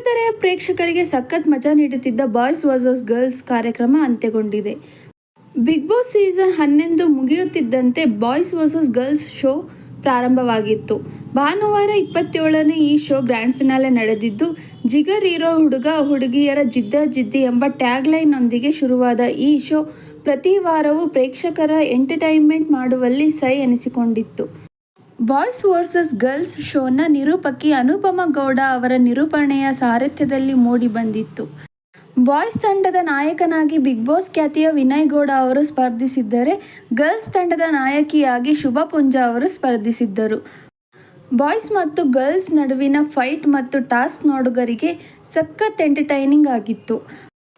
ಕಿರುತೆರೆಯ ಪ್ರೇಕ್ಷಕರಿಗೆ ಸಖತ್ ಮಜಾ ನೀಡುತ್ತಿದ್ದ ಬಾಯ್ಸ್ ವರ್ಸಸ್ ಗರ್ಲ್ಸ್ ಕಾರ್ಯಕ್ರಮ ಅಂತ್ಯಗೊಂಡಿದೆ. ಬಿಗ್ ಬಾಸ್ ಸೀಸನ್ ಹನ್ನೊಂದು ಮುಗಿಯುತ್ತಿದ್ದಂತೆ ಬಾಯ್ಸ್ ವರ್ಸಸ್ ಗರ್ಲ್ಸ್ ಶೋ ಪ್ರಾರಂಭವಾಗಿತ್ತು. ಭಾನುವಾರ ಇಪ್ಪತ್ತೇಳನೇ ಈ ಶೋ ಗ್ರ್ಯಾಂಡ್ ಫಿನಾಲೆ ನಡೆದಿದ್ದು, ಜಿಗರ್ ಇರೋ ಹುಡುಗ, ಹುಡುಗಿಯರ ಜಿದ್ದ ಜಿದ್ದಿ ಎಂಬ ಟ್ಯಾಗ್ಲೈನ್ನೊಂದಿಗೆ ಶುರುವಾದ ಈ ಶೋ ಪ್ರತಿ ವಾರವೂ ಪ್ರೇಕ್ಷಕರ ಎಂಟರ್ಟೈನ್ಮೆಂಟ್ ಮಾಡುವಲ್ಲಿ ಸೈ ಎನಿಸಿಕೊಂಡಿತ್ತು. ಬಾಯ್ಸ್ ವರ್ಸಸ್ ಗರ್ಲ್ಸ್ ಶೋನ ನಿರೂಪಕಿ ಅನುಪಮ ಗೌಡ ಅವರ ನಿರೂಪಣೆಯ ಸಾರಥ್ಯದಲ್ಲಿ ಮೂಡಿ ಬಂದಿತ್ತು. ಬಾಯ್ಸ್ ತಂಡದ ನಾಯಕನಾಗಿ ಬಿಗ್ ಬಾಸ್ ಖ್ಯಾತಿಯ ವಿನಯ್ ಗೌಡ ಅವರು ಸ್ಪರ್ಧಿಸಿದ್ದರೆ ಗರ್ಲ್ಸ್ ತಂಡದ ನಾಯಕಿಯಾಗಿ ಶುಭ ಪುಂಜಾ ಅವರು ಸ್ಪರ್ಧಿಸಿದ್ದರು. ಬಾಯ್ಸ್ ಮತ್ತು ಗರ್ಲ್ಸ್ ನಡುವಿನ ಫೈಟ್ ಮತ್ತು ಟಾಸ್ಕ್ ನೋಡುಗರಿಗೆ ಸಖತ್ ಎಂಟರ್ಟೈನಿಂಗ್ ಆಗಿತ್ತು.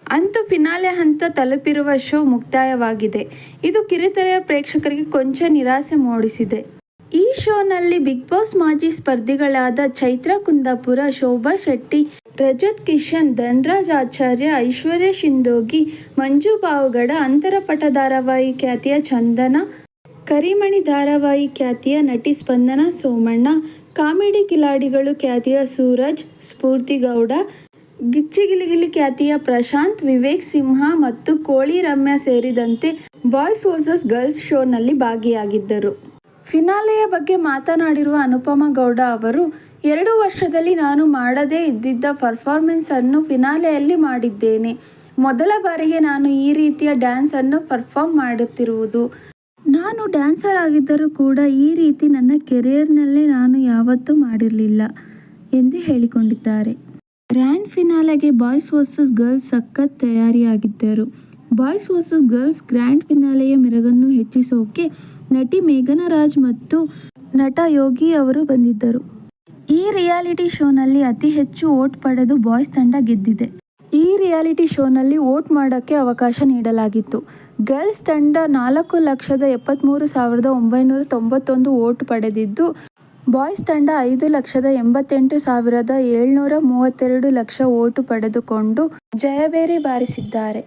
ಅಂತೂ ಫಿನಾಲೆ ಹಂತ ತಲುಪಿರುವ ಶೋ ಮುಕ್ತಾಯವಾಗಿದೆ. ಇದು ಕಿರುತೆರೆಯ ಪ್ರೇಕ್ಷಕರಿಗೆ ಕೊಂಚ ನಿರಾಸೆ ಮೂಡಿಸಿದೆ. ಈ ಶೋನಲ್ಲಿ ಬಿಗ್ ಬಾಸ್ ಮಾಜಿ ಸ್ಪರ್ಧಿಗಳಾದ ಚೈತ್ರ ಕುಂದಾಪುರ, ಶೋಭಾ ಶೆಟ್ಟಿ, ರಜತ್ ಕಿಶನ್, ಧನ್ರಾಜ್ ಆಚಾರ್ಯ, ಐಶ್ವರ್ಯ ಶಿಂದೋಗಿ, ಮಂಜು ಬಾವುಗಡ ಅಂತರಪಟ ಧಾರಾವಾಹಿ ಖ್ಯಾತಿಯ ಚಂದನ, ಕರಿಮಣಿ ಧಾರಾವಾಹಿ ಖ್ಯಾತಿಯ ನಟಿ ಸ್ಪಂದನ ಸೋಮಣ್ಣ, ಕಾಮಿಡಿ ಕಿಲಾಡಿಗಳು ಖ್ಯಾತಿಯ ಸೂರಜ್ ಸ್ಫೂರ್ತಿಗೌಡ ಗಿಚ್ಚಿಗಿಲಿಗಿಲಿ ಖ್ಯಾತಿಯ ಪ್ರಶಾಂತ್, ವಿವೇಕ್ ಸಿಂಹ ಮತ್ತು ಕೋಳಿ ರಮ್ಯ ಸೇರಿದಂತೆ ಬಾಯ್ಸ್ ವರ್ಸಸ್ ಗರ್ಲ್ಸ್ ಶೋನಲ್ಲಿ ಭಾಗಿಯಾಗಿದ್ದರು. ಫಿನಾಲೆಯ ಬಗ್ಗೆ ಮಾತನಾಡಿರುವ ಅನುಪಮ ಗೌಡ ಅವರು, ಎರಡು ವರ್ಷದಲ್ಲಿ ನಾನು ಮಾಡದೇ ಇದ್ದಿದ್ದ ಪರ್ಫಾರ್ಮೆನ್ಸ್ ಅನ್ನು ಫಿನಾಲೆಯಲ್ಲಿ ಮಾಡಿದ್ದೇನೆ. ಮೊದಲ ಬಾರಿಗೆ ನಾನು ಈ ರೀತಿಯ ಡ್ಯಾನ್ಸ್ ಅನ್ನು ಪರ್ಫಾರ್ಮ್ ಮಾಡುತ್ತಿರುವುದು. ನಾನು ಡ್ಯಾನ್ಸರ್ ಆಗಿದ್ದರೂ ಕೂಡ ಈ ರೀತಿ ನನ್ನ ಕೆರಿಯರ್ನಲ್ಲೇ ನಾನು ಯಾವತ್ತೂ ಮಾಡಿರಲಿಲ್ಲ ಎಂದು ಹೇಳಿಕೊಂಡಿದ್ದಾರೆ. ಗ್ರ್ಯಾಂಡ್ ಫಿನಾಲೆಗೆ ಬಾಯ್ಸ್ ವರ್ಸಸ್ ಗರ್ಲ್ಸ್ ಸಖತ್ ತಯಾರಿಯಾಗಿದ್ದರು. ಬಾಯ್ಸ್ ವರ್ಸಸ್ ಗರ್ಲ್ಸ್ ಗ್ರ್ಯಾಂಡ್ ಫಿನಾಲೆಯ ಮೆರಗನ್ನು ಹೆಚ್ಚಿಸೋಕೆ ನಟಿ ಮೇಘನರಾಜ್ ಮತ್ತು ನಟ ಯೋಗಿ ಅವರು ಬಂದಿದ್ದರು. ಈ ರಿಯಾಲಿಟಿ ಶೋನಲ್ಲಿ ಅತಿ ಹೆಚ್ಚು ವೋಟ್ ಪಡೆದು ಬಾಯ್ಸ್ ತಂಡ ಗೆದ್ದಿದೆ. ಈ ರಿಯಾಲಿಟಿ ಶೋನಲ್ಲಿ ವೋಟ್ ಮಾಡೋಕ್ಕೆ ಅವಕಾಶ ನೀಡಲಾಗಿತ್ತು. ಗರ್ಲ್ಸ್ ತಂಡ ನಾಲ್ಕು ಲಕ್ಷದ ಎಪ್ಪತ್ತ್ಮೂರು ಸಾವಿರದ ಒಂಬೈನೂರ ತೊಂಬತ್ತೊಂದು ವೋಟ್ ಪಡೆದಿದ್ದು, ಬಾಯ್ಸ್ ತಂಡ ಐದು ಲಕ್ಷದ ಎಂಬತ್ತೆಂಟು ಸಾವಿರದ ಏಳ್ನೂರ ಮೂವತ್ತೆರಡು ಲಕ್ಷ ವೋಟು ಪಡೆದುಕೊಂಡು ಜಯಬೇರಿ ಬಾರಿಸಿದ್ದಾರೆ.